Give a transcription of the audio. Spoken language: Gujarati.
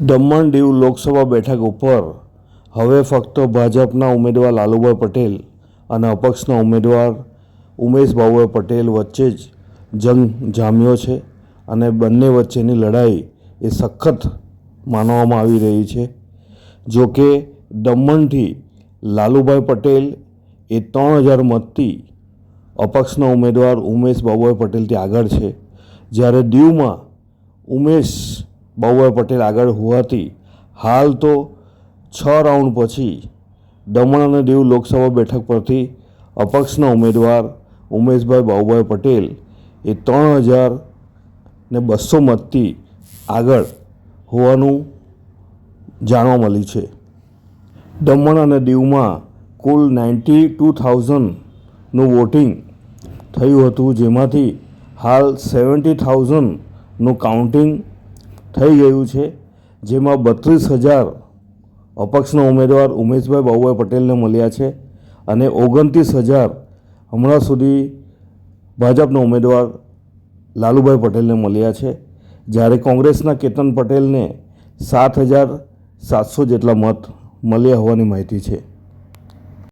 દમણ દીવ લોકસભા બેઠક ઉપર હવે ફક્ત ભાજપના ઉમેદવાર લાલુભાઈ પટેલ અને અપક્ષના ઉમેદવાર ઉમેશ બાબુભાઈ પટેલ વચ્ચે જ જંગ જામ્યો છે અને બંને વચ્ચેની લડાઈ એ સખત માનવામાં આવી રહી છે. જો કે દમણથી લાલુભાઈ પટેલ એ ત્રણ હજાર મતથી અપક્ષના ઉમેદવાર ઉમેશ બાબુભાઈ પટેલથી આગળ છે. જ્યારે દીવમાં ઉમેશ બાબુભાઈ પટેલ આગળ હોવાથી હાલ તો છ રાઉન્ડ પછી દમણ અને દીવ લોકસભા બેઠક પરથી અપક્ષના ઉમેદવાર ઉમેશભાઈ બાઉભાઈ પટેલ એ ત્રણ હજાર ને બસો મતથી આગળ હોવાનું જાણવા મળ્યું છે. દમણ અને દીવમાં કુલ નાઇન્ટી ટુ થાઉઝન્ડનું વોટિંગ થયું હતું, જેમાંથી હાલ સેવન્ટી થાઉઝન્ડનું કાઉન્ટિંગ થઈ ગયું છે, જેમાં બત્રીસ હજાર અપક્ષના ઉમેદવાર ઉમેશભાઈ બાબુભાઈ પટેલને મળ્યા છે અને ઓગણત્રીસ હજાર હમણાં સુધી ભાજપના ઉમેદવાર લાલુભાઈ પટેલને મળ્યા છે. જ્યારે કોંગ્રેસના કેતન પટેલને સાત હજાર સાતસો જેટલા મત મળ્યા હોવાની માહિતી છે.